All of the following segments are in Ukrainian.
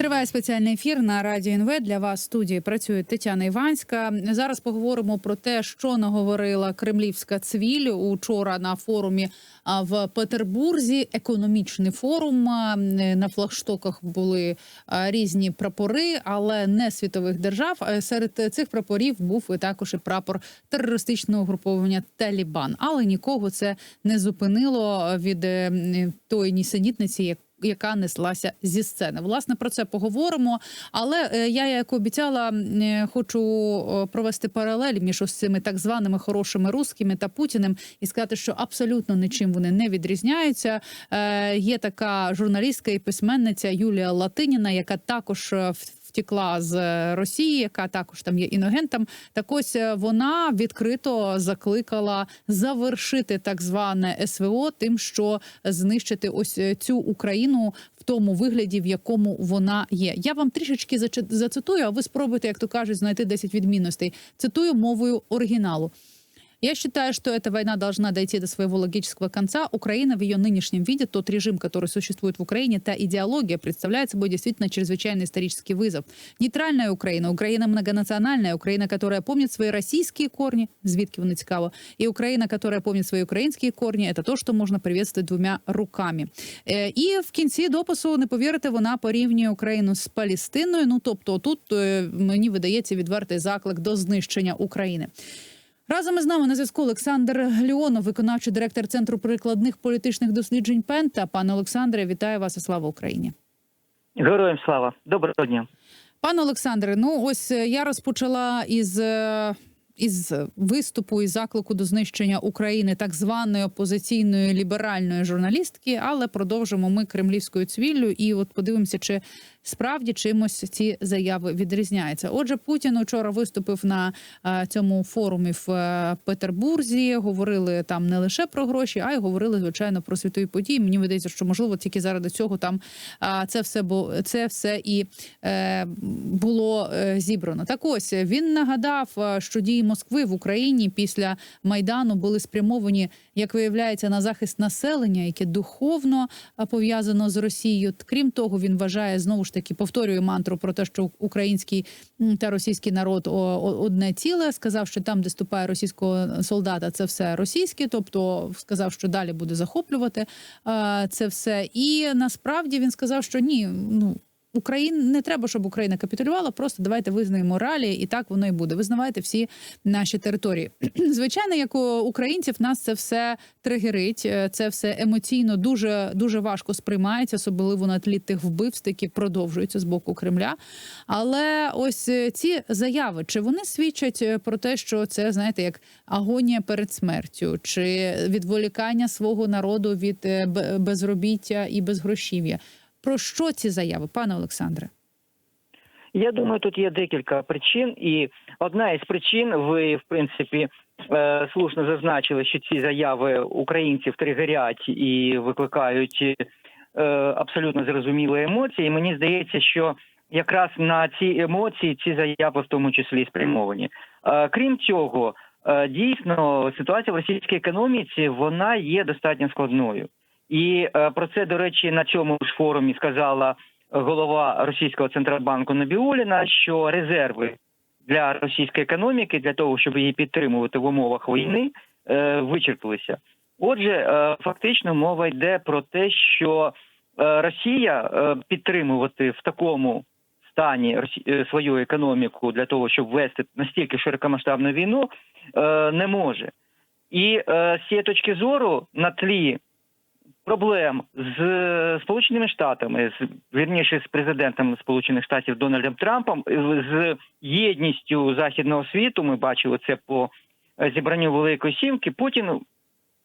Триває спеціальний ефір на радіо НВ. Для вас в студії працює Тетяна Іванська. Зараз поговоримо про те, що наговорила кремлівська цвіль учора на форумі в Петербурзі. Економічний форум на флагштоках були різні прапори, але не світових держав. Серед цих прапорів був і також і прапор терористичного угруповання Талібан. Але нікого це не зупинило від тої нісенітниці, як яка неслася зі сцени. Власне про це поговоримо. Але е, я, як обіцяла, е, хочу провести паралель між ось цими так званими хорошими русскими та Путіним і сказати, що абсолютно нічим вони не відрізняються. Е, Є така журналістка і письменниця Юлія Латиніна, яка також в- Втекла з е, Росії, яка також там є іногентом. Так ось е, вона відкрито закликала завершити так зване СВО, тим, що знищити ось е, цю Україну в тому вигляді, в якому вона є. Я вам трішечки зацитую, а ви спробуйте, як то кажуть, знайти 10 відмінностей. Цитую мовою оригіналу. Я считаю, что эта война должна дойти до своего логического конца. Украина в ее нынешнем виде, тот режим, который существует в Украине, та идеология представляет собой действительно чрезвычайный исторический вызов. Нейтральная Украина, Украина многонациональная, Украина, которая помнит свои российские корни, звідки вони цікаво, і Україна, которая помнит свои українські корні, это то, що можна приветствовать двома руками. Е, І в кінці допису не повірите, вона порівнює Україну з Палістиною. Ну тобто, тут е, мені видається відвертий заклик до знищення України. Разом із нами на зв'язку Олександр Гліонов, виконавчий директор Центру прикладних політичних досліджень Пента. Пане Олександре, вітаю вас і слава Україні. Героям слава, доброго дня. Пане Олександре, ну ось е, я розпочала із. е, Із виступу і заклику до знищення України так званої опозиційної ліберальної журналістки, але продовжимо ми кремлівською цвіллю. І от подивимося, чи справді чимось ці заяви відрізняються. Отже, Путін учора виступив на е, цьому форумі в е, Петербурзі. Говорили там не лише про гроші, а й говорили звичайно про світові події. Мені видається, що можливо тільки заради цього там а, це все бу- це все і е, було е, зібрано. Так ось він нагадав, е, що дії Москви в Україні після майдану були спрямовані, як виявляється, на захист населення, яке духовно пов'язано з Росією. Крім того, він вважає знову ж таки повторює мантру про те, що український та російський народ одне ціле. Сказав, що там, де ступає російського солдата, це все російське, тобто сказав, що далі буде захоплювати це все. І насправді він сказав, що ні, ну. Україн не треба, щоб Україна капітулювала. Просто давайте визнаємо ралі, і так воно і буде. Визнавайте всі наші території. Звичайно, як у українців нас це все тригерить, е, це все емоційно дуже дуже важко сприймається, особливо на тлі тих вбивств, які продовжуються з боку Кремля. Але ось е, ці заяви, чи вони свідчать е, про те, що це знаєте, як агонія перед смертю, чи відволікання свого народу від безробіття і безгрошів'я? Про що ці заяви, пане Олександре? Я думаю, тут є декілька причин, і одна із причин, ви в принципі е, слушно зазначили, що ці заяви українців тригерять і викликають е, абсолютно зрозумілі емоції. І мені здається, що якраз на ці емоції ці заяви в тому числі спрямовані. Е, крім цього, дійсно ситуація в російській економіці вона є достатньо складною. І е, про це, до речі, на цьому ж форумі сказала голова російського центробанку Набіуліна, що резерви для російської економіки для того, щоб її підтримувати в умовах війни, е, вичерпалися. Отже, е, фактично мова йде про те, що Росія підтримувати в такому стані свою економіку для того, щоб вести настільки широкомасштабну війну, не може. І з цієї точки зору на тлі проблем з е, Сполученими Штатами, з вірніше з президентом Сполучених Штатів Дональдом Трампом, з єдністю західного світу. Ми бачили це по е, зібранню Великої Сімки. Путін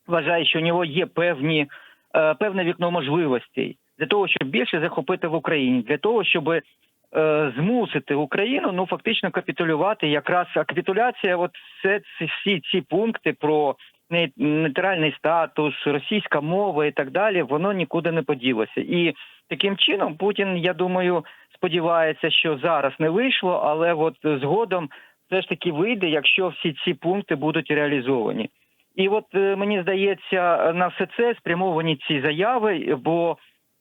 вважає, що у нього є певні е, певне вікно можливостей для того, щоб більше захопити в Україні, для того, щоб змусити Україну ну фактично капітулювати. Якраз а капітуляція, от все ці всі ці пункти про нейтральний статус, російська мова і так далі, воно нікуди не поділося. І таким чином Путін, я думаю, сподівається, що зараз не вийшло, але от згодом все ж таки вийде, якщо всі ці пункти будуть реалізовані. І от е, мені здається, на все це спрямовані ці заяви, бо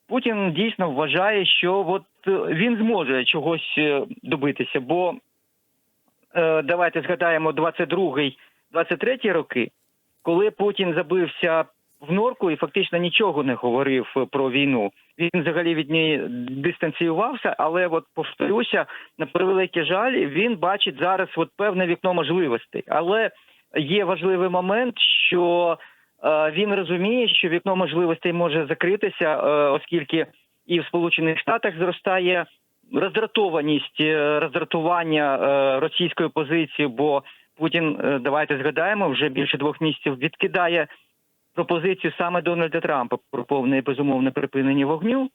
Путін дійсно вважає, що от е, він зможе чогось е, добитися. Бо давайте згадаємо 22-й, 23-й роки, коли Путін забився в норку і фактично нічого не говорив е, про війну. Він взагалі від неї дистанціювався, але от повторюся, на превеликий жаль, він бачить зараз от певне вікно можливостей. Але є важливий момент, що е, він розуміє, що вікно можливостей може закритися, е, оскільки і в Сполучених Штатах зростає роздратованість, роздратування російської позиції, бо Путін, е, давайте згадаємо, вже більше двох місяців відкидає пропозицію саме Дональда Трампа про повне і безумовне припинення вогню.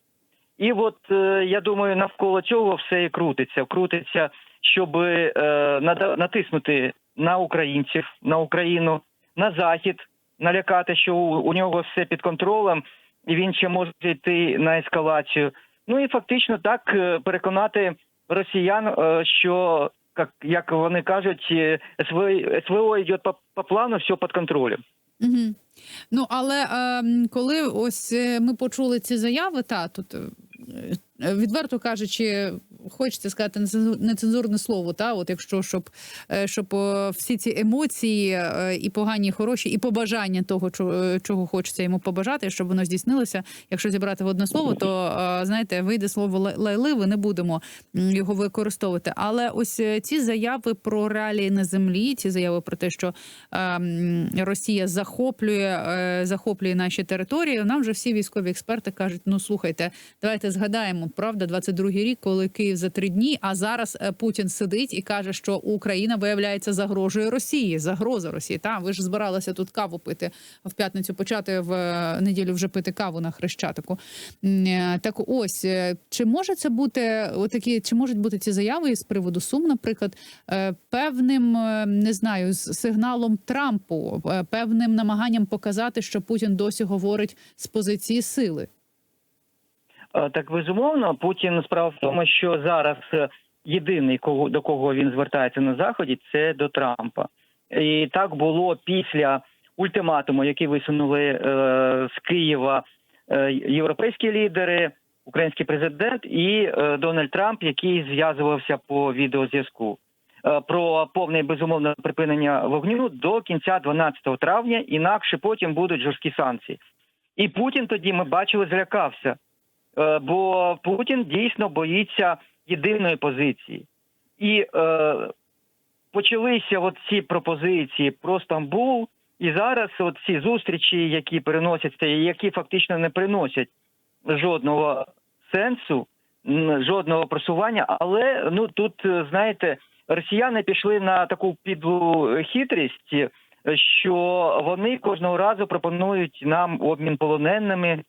І от е, я думаю, навколо цього все і крутиться. Крутиться, щоб е, натиснути на українців, на Україну, на захід, налякати, що у, нього все під контролем, і він ще може йти на ескалацію. Ну і фактично так переконати росіян, що як, як вони кажуть, е, СВО, йде по, по плану, все під контролем. Угу. Ну але е, коли ось е, ми почули ці заяви, та тут е, е, відверто кажучи, хочеться сказати нецензурне слово, та от якщо щоб, е, щоб е, всі ці емоції, е, і погані, і хороші, і побажання того, чо- е, чого хочеться йому побажати, щоб воно здійснилося. Якщо зібрати в одне слово, то е, знаєте, вийде слово лай- лайливе, не будемо його використовувати. Але ось е, ці заяви про реалії на землі, ці заяви про те, що ем, Росія захоплює, е, захоплює наші території. Нам вже всі військові експерти кажуть: ну слухайте, давайте згадаємо, правда, 22-й рік, коли Київ за три дні. А зараз е, Путін сидить і каже, що Україна виявляється загрожує Росії. Загроза Росії. Та ви ж збиралися тут каву пити в п'ятницю, почати в е, неділю вже пити каву на хрещатику. Так ось чи може це бути отакі, чи можуть бути ці заяви з приводу Сум, наприклад, певним не знаю, з сигналом Трампу, певним намаганням показати, що Путін досі говорить з позиції сили. Е, Так безумовно, Путін справа в тому, що зараз е, єдиний, кого до кого він звертається на заході, це до Трампа. І так було після ультиматуму, який висунули е, з Києва е, європейські лідери, український президент і е, Дональд Трамп, який зв'язувався по відеозв'язку. Е, Про повне і безумовне припинення вогню до кінця 12 травня, інакше потім будуть жорсткі санкції. І Путін тоді ми бачили, злякався. Е, бо Путін дійсно боїться єдиної позиції. І е, почалися от ці пропозиції про Стамбул, і зараз от ці зустрічі, які переносяться, які фактично не приносять жодного сенсу, жодного просування. Але ну тут, е, знаєте, росіяни пішли на таку підлу хитрість, е, що вони кожного разу пропонують нам обмін полоненими.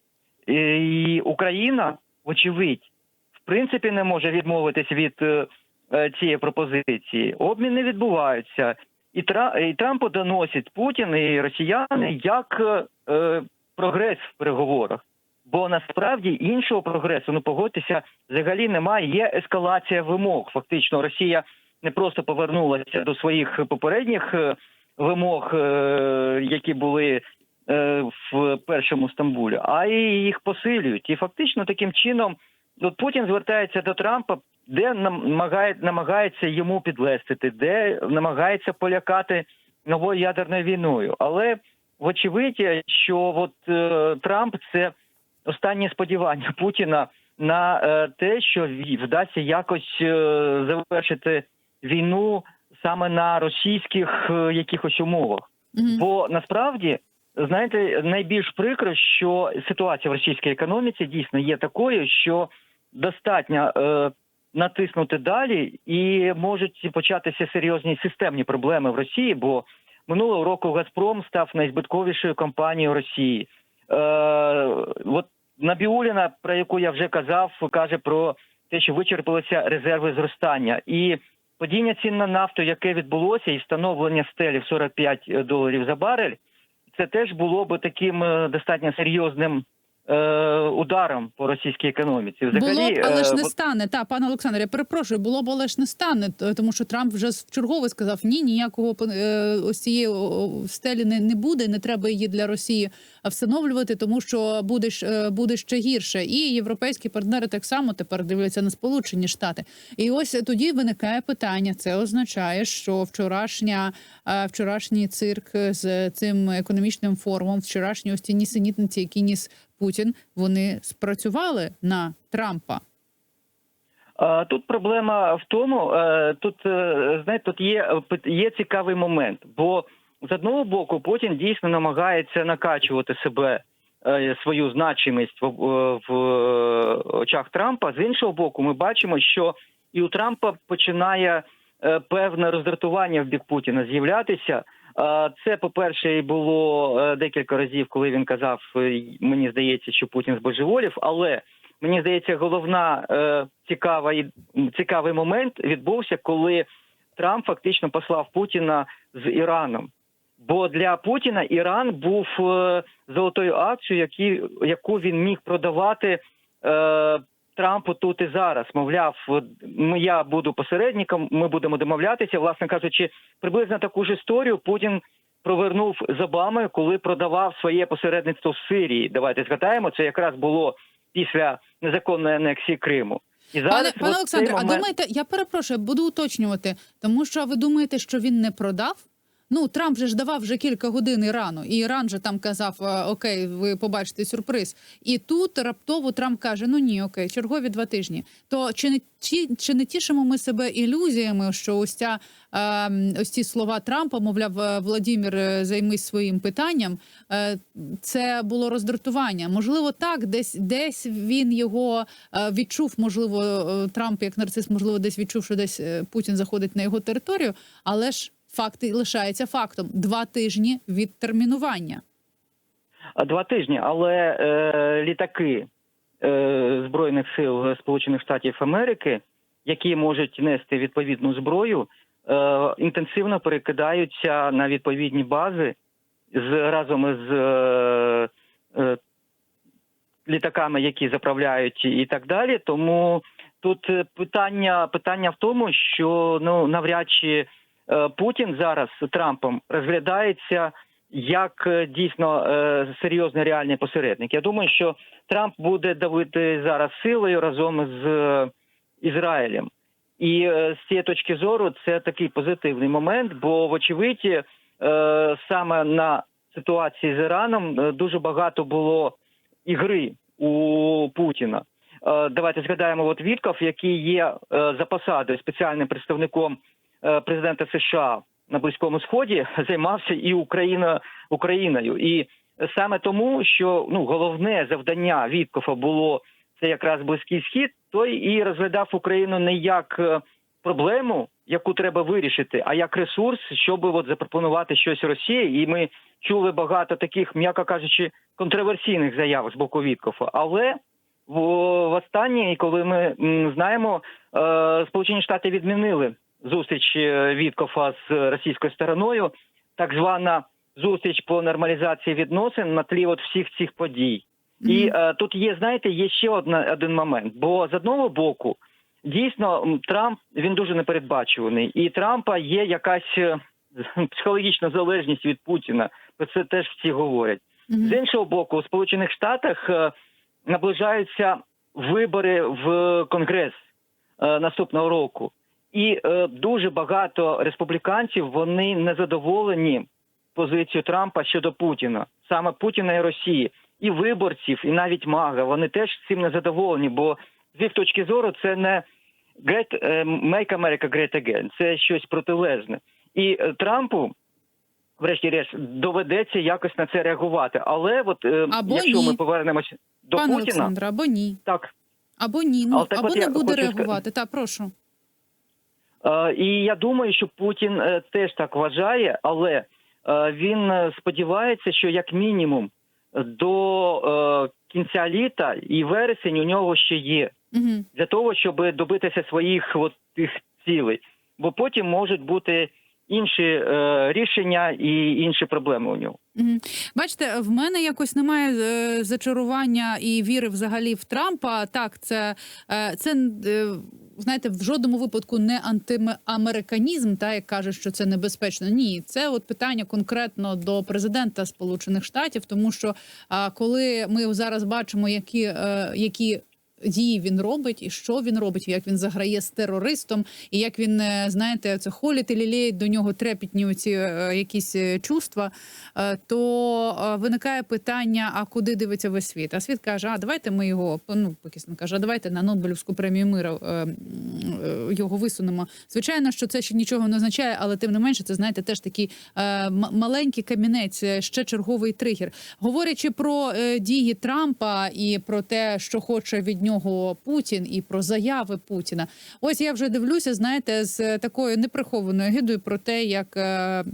І Україна, вочевидь, в принципі, не може відмовитись від е, е, цієї пропозиції. Обміни відбуваються, і, Тра, і Трампу доносять Путін і росіяни як е, прогрес в переговорах. Бо насправді іншого прогресу, ну погодьтеся, взагалі немає. Є ескалація вимог. Фактично, Росія не просто повернулася до своїх попередніх е, вимог, е, які були е, в першому Стамбулі, а і їх посилюють. І фактично таким чином от Путін звертається до Трампа, де намагає, намагається йому підлестити, де намагається полякати новою ядерною війною. Але вочевидь, що от Трамп це останнє сподівання Путіна на те, що вдасться якось завершити війну саме на російських е, якихось умовах. Мгм. Бо насправді, знаєте, найбільш прикро, що ситуація в російській економіці дійсно є такою, що достатньо е, натиснути далі, і можуть початися серйозні системні проблеми в Росії. Бо минулого року Газпром став найзбитковішою компанією Росії. Е, от Набіуліна, про яку я вже казав, каже про те, що вичерпалися резерви зростання і. Падіння цін на нафту, яке відбулося, і встановлення стелі в 45 доларів за барель, це теж було би таким е, достатньо серйозним ударом по російській економіці. Взагалі, було б, але ж е, не стане. Та пане Олександре, я перепрошую, було б, але ж не стане, тому що Трамп вже вчергове сказав: ні, ніякого е, ось цієї стелі не, не буде. Не треба її для Росії встановлювати, тому що буде е, буде ще гірше. І європейські партнери так само тепер дивляться на Сполучені Штати. І ось тоді виникає питання. Це означає, що вчорашня е, вчорашній цирк з цим економічним форумом, вчорашні ось ці нісенітниці, які ніс Путін, вони спрацювали на Трампа. Тут проблема в тому, е, тут е, знаєте, тут є, є цікавий момент, бо з одного боку Путін дійсно намагається накачувати себе е, свою значимість в, в, очах Трампа. З іншого боку, ми бачимо, що і у Трампа починає певне роздратування в бік Путіна з'являтися. Це, по-перше, і було е, декілька разів, коли він казав, е, мені здається, що Путін збожеволів, але мені здається, головна е, цікава і- цікавий момент відбувся, коли Трамп фактично послав Путіна з Іраном. Бо для Путіна Іран був золотою акцією, яку він міг продавати Трампу тут і зараз. Мовляв, ми- я буду посередником, ми будемо домовлятися. Власне кажучи, приблизно таку ж історію Путін провернув з Обамою, коли продавав своє посередництво в Сирії. Давайте згадаємо, це якраз було після незаконної анексії Криму. І зараз Пане, пане Олександре, а момент- думаєте, я перепрошую, буду уточнювати, тому що ви думаєте, що він не продав? Ну, Трамп же ж давав вже кілька годин Ірану, і Іран же там казав: е, Окей, ви побачите сюрприз. І тут раптово Трамп каже: Ну ні, окей, чергові два тижні. То чи не чи, чи не тішимо ми себе ілюзіями, що ось ця е, ось ці слова Трампа, мовляв, е, Владімір, е, займись своїм питанням. Це було роздратування. Можливо, так, десь десь він його відчув. Можливо, Трамп як нарцис, можливо, десь відчув, що десь Путін заходить на його територію, але ж факт і лишається фактом: два тижні від термінування. Два тижні, але е, літаки е, Збройних сил Сполучених Штатів Америки, які можуть нести відповідну зброю, е, інтенсивно перекидаються на відповідні бази з разом із е, е, літаками, які заправляють і так далі. Тому тут е, питання, питання в тому, що ну навряд чи Путін зараз Трампом розглядається як е, дійсно е, серйозний реальний посередник. Я думаю, що Трамп буде давити зараз силою разом з е, Ізраїлем. І е, з цієї точки зору це такий позитивний момент, бо вочевидь е, саме на ситуації з Іраном е, дуже багато було ігри у Путіна. Е, Давайте згадаємо, от Вітков, який є е, за посадою спеціальним представником е, президента США на Близькому Сході, займався і Україна Україною. І саме тому, що ну головне завдання Віткофа було це якраз близький схід, той і розглядав Україну не як е, проблему, яку треба вирішити, а як ресурс, щоб от запропонувати щось Росії. І ми чули багато таких, м'яко кажучи, контроверсійних заяв з боку Віткофа. Але в, останнє, коли ми знаємо, е, Сполучені Штати відмінили зустріч е, Віткофа з російською стороною, так звана зустріч по нормалізації відносин на тлі от всіх цих подій. І е, тут є, знаєте, є ще одна, один момент. Бо з одного боку, дійсно, Трамп він дуже непередбачуваний, і Трампа є якась е, психологічна залежність від Путіна. Про це теж всі говорять. Мгм. З іншого боку, у Сполучених Штатах е, наближаються вибори в Конгрес е, наступного року, і е, дуже багато республіканців вони не задоволені позицією Трампа щодо Путіна, саме Путіна і Росії, і виборців, і навіть Мага. Вони теж цим не задоволені, бо з їх точки зору це не great, е, Make America Great Again, це щось протилежне. І е, Трампу, врешті-решт, доведеться якось на це реагувати. Але от е, Або якщо ні. ми повернемося до Пане Путіна, Олександре, або ні, так. або ні. Ну або от не буде хочу реагувати. Та прошу. Е, І я думаю, що Путін е, теж так вважає, але е, він сподівається, що як мінімум до кінця літа і вересень у нього ще є Угу. для того, щоб добитися своїх от тих цілей. Бо потім можуть бути інші е, рішення і інші проблеми у нього. Бачите, в мене якось немає е, зачарування і віри взагалі в Трампа. Так, це, е, це е, знаєте, в жодному випадку не антиамериканізм, та як каже, що це небезпечно. Ні, це от питання конкретно до президента Сполучених Штатів, тому що а, коли ми зараз бачимо, які, е, які дії він робить, і що він робить, як він заграє з терористом, і як він е, знаєте, це холіт і до нього трепітні оці е, якісь е, чувства, то виникає питання: а куди дивиться весь світ? А світ каже: а давайте ми його ну Пакистан каже, а давайте на Нобелівську премію миру його висунемо. Звичайно, що це ще нічого не означає, але тим не менше, це знаєте, теж такий маленький камінець, ще черговий тригер. Говорячи про дії Трампа і про те, що хоче від нього Путін, і про заяви Путіна. Ось я вже дивлюся, знаєте, з такою неприхованою гидою про те, як. е,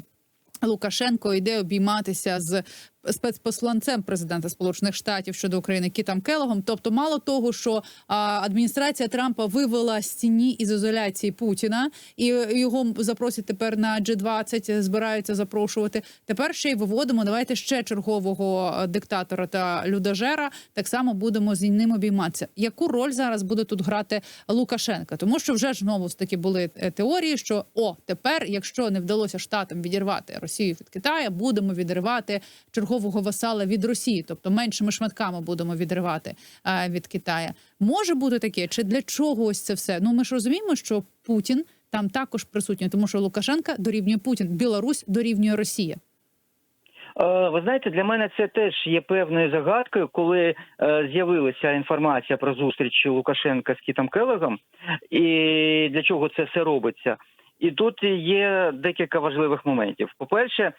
Лукашенко йде обійматися з спецпосланцем президента Сполучених Штатів щодо України Кітом Келогом. Тобто, мало того, що адміністрація Трампа вивела з тіні із ізоляції Путіна, і його запросять тепер на G20, збираються запрошувати. Тепер ще й виводимо. Давайте ще чергового е, диктатора та людожера. Так само будемо з ним обійматися. Яку роль зараз буде тут грати Лукашенка? Тому що вже ж знову ж таки були е, теорії, що о тепер, якщо не вдалося штатам відірвати Росію від Китаю, будемо відривати чергового васала від Росії, тобто меншими шматками будемо відривати е, від Китая. Може бути таке, чи для чого ось це все? Ну ми ж розуміємо, що Путін там також присутній, тому що Лукашенка дорівнює Путін, Білорусь дорівнює Росія. Е, Ви знаєте, для мене це теж є певною загадкою, коли е, з'явилася інформація про зустріч Лукашенка з Кітом Келегом, і для чого це все робиться. І тут є декілька важливих моментів. По-перше, е,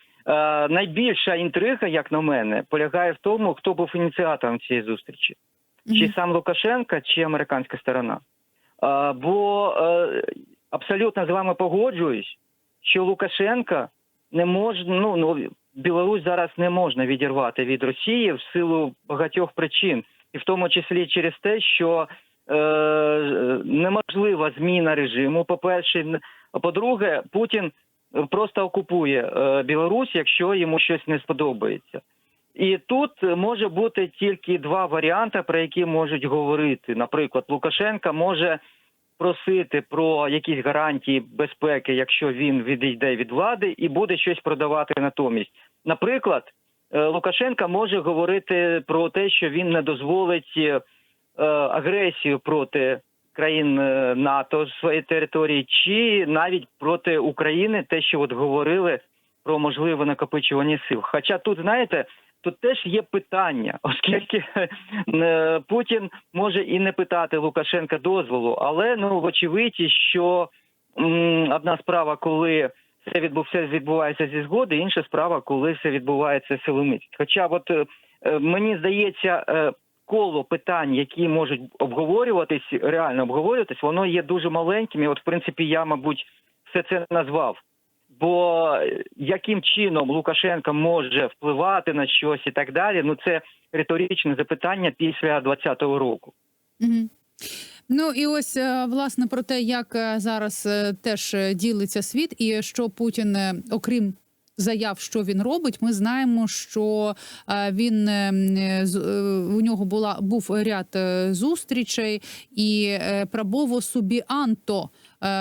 найбільша інтрига, як на мене, полягає в тому, хто був ініціатором цієї зустрічі. Чи сам Лукашенка, чи американська сторона. А, бо е, абсолютно з вами погоджуюсь, що Лукашенка не може, ну, ну Білорусь зараз не можна відірвати від Росії в силу багатьох причин, і в тому числі через те, що е, неможлива зміна режиму. По-перше, Н- по-друге, Путін просто окупує е, Білорусь, якщо йому щось не сподобається. І тут може бути тільки два варіанти, про які можуть говорити. Наприклад, Лукашенка може просити про якісь гарантії безпеки, якщо він відійде від влади, і буде щось продавати натомість. Наприклад, е, Лукашенка може говорити про те, що він не дозволить е, агресію проти країн е, НАТО своєї території, чи навіть проти України, те, що от говорили про можливе накопичування сил. Хоча тут, знаєте, тут теж є питання, оскільки е, Путін може і не питати Лукашенка дозволу, але ну вочевидь, що одна справа, коли все відбу, все відбувається зі згоди, інша справа, коли все відбувається силоміць. Хоча, от е, мені здається, коло питань, які можуть обговорюватись, реально обговорюватись, воно є дуже маленьким. І от, в принципі, я, мабуть, все це назвав. Бо е, яким чином Лукашенко може впливати на щось і так далі, ну це риторичне запитання після 20-го року. Мгм. Ну і ось е, власне про те, як е, зараз теж ділиться світ, і що Путін, окрім заяв, що він робить, ми знаємо, що е, він е, е, у нього була був ряд зустрічей, і Прабово Субіанто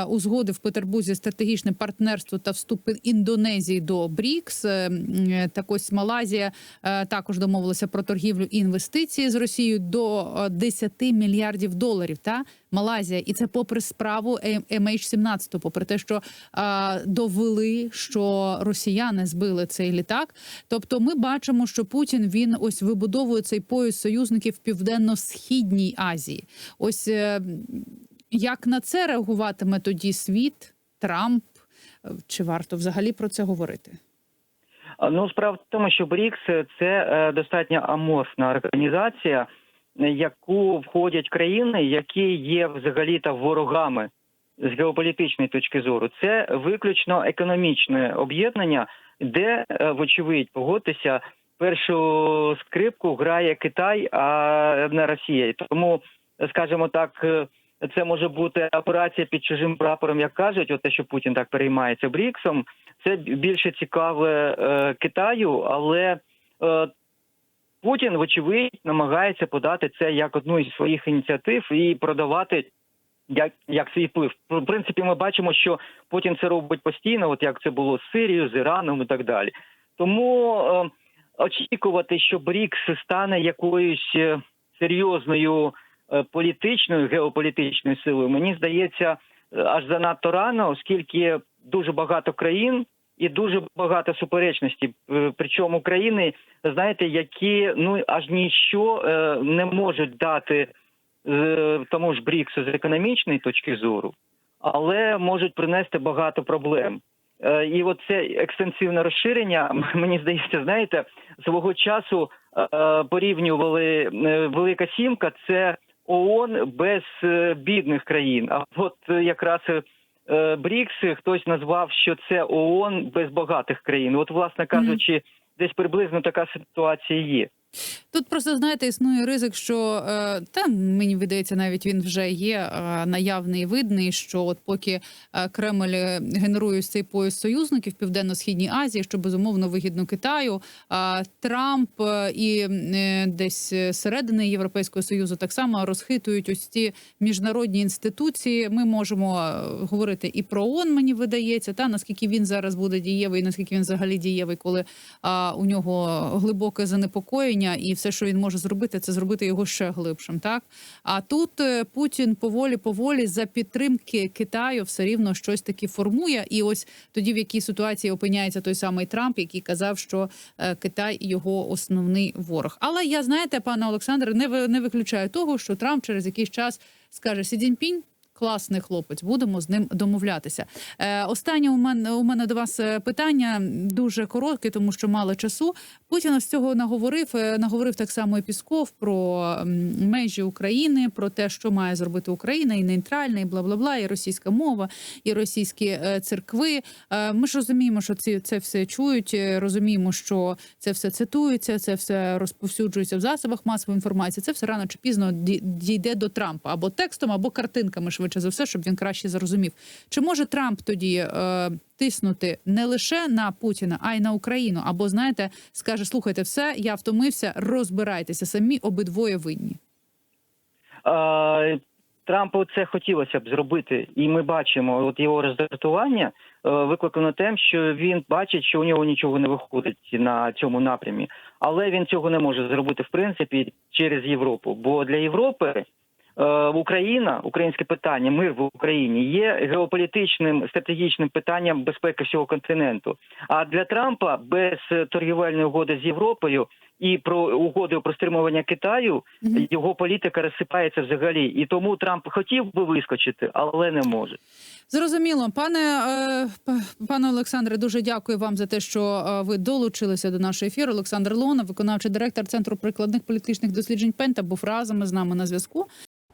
узгодив в Петербурзі стратегічне партнерство та вступ Індонезії до БРІКС. Е, е, Так ось Малайзія е, також домовилася про торгівлю і інвестиції з Росією до е, 10 мільярдів доларів. Та Малайзія, і це попри справу MH17, попри те, що е, довели, що росіяни збили цей літак. Тобто, ми бачимо, що Путін він ось вибудовує цей пояс союзників в південно-східній Азії. Ось е, як на це реагуватиме тоді світ, Трамп? Е, Чи варто взагалі про це говорити? Ну, справа в тому, що БРІКС – це е, достатньо аморфна організація, яку входять країни, які є взагалі-то ворогами з геополітичної точки зору. Це виключно економічне об'єднання, де, е, вочевидь, погодьтеся, першу скрипку грає Китай, а не Росія. Тому, скажімо так, е, це може бути операція під чужим прапором, як кажуть, от те, що Путін так переймається БРІКСом. це більше цікаве е, Китаю, але е, Путін, вочевидь, намагається подати це як одну із своїх ініціатив і продавати як, як свій вплив. В принципі, ми бачимо, що Путін це робить постійно, от як це було з Сирією, з Іраном і так далі. Тому е, очікувати, що БРІКС стане якоюсь е, серйозною політичною геополітичною силою, мені здається, е, аж занадто рано, оскільки дуже багато країн і дуже багато суперечностей. Е, Причому країни, знаєте, які ну аж ніщо е, не можуть дати е, тому ж Бріксу з економічної точки зору, але можуть принести багато проблем. Е, І от це екстенсивне розширення, мені здається, знаєте, свого часу е, порівнювали е, Велика Сімка це ООН без е, бідних країн. А от е, якраз е, БРІКС хтось назвав, що це ООН без багатих країн. От, власне кажучи, десь приблизно така ситуація є. Тут просто знаєте, існує ризик, що е, там мені видається, навіть він вже є е, наявний видний. Що от поки е, Кремль генерує цей пояс союзників в південно-східній Азії, що безумовно вигідно Китаю, Трамп і десь середини Європейського союзу так само розхитують ось ці міжнародні інституції. Ми можемо говорити і про ООН, мені видається, та наскільки він зараз буде дієвий, наскільки він взагалі дієвий, коли у нього глибоке занепокоєння, і все, що він може зробити, це зробити його ще глибшим. Так а тут е, Путін поволі поволі за підтримки Китаю все рівно щось таки формує. І ось тоді, в якій ситуації опиняється той самий Трамп, який казав, що е, Китай його основний ворог. Але я знаєте, пане Олександре, не не виключаю того, що Трамп через якийсь час скаже Сі Цзіньпінь, Класний хлопець, будемо з ним домовлятися. Е, останнє у мене у мене до вас е, питання дуже коротке, тому що мало часу. Путін з цього наговорив. е, Наговорив так само і Пісков про межі України, про те, що має зробити Україна, і нейтральна, і бла бла бла, і російська мова, і російські е, церкви. Е, Ми ж розуміємо, що ці це все чують. е, Розуміємо, що це все цитується, це все розповсюджується в засобах масової інформації. Це все рано чи пізно дійде до Трампа або текстом, або картинками швидше за все, щоб він краще зрозумів. Чи може Трамп тоді тиснути не лише на Путіна, а й на Україну? Або знаєте, скаже: слухайте, все, я втомився, розбирайтеся самі, обидвоє винні. Трампу це хотілося б зробити, і ми бачимо, от його роздратування е, викликано тим, що він бачить, що у нього нічого не виходить на цьому напрямі, але він цього не може зробити в принципі через Європу. Бо для Європи Україна, українське питання, мир в Україні є геополітичним стратегічним питанням безпеки всього континенту. А для Трампа без е, торгівельної угоди з Європою і про угоди про стримування Китаю його політика розсипається взагалі, і тому Трамп хотів би вискочити, але не може. Зрозуміло, пане е, пане Олександре, дуже дякую вам за те, що е, ви долучилися до нашого ефіру. Олександр Леонов, виконавчий директор центру прикладних політичних досліджень Пента, був разом із нами на зв'язку.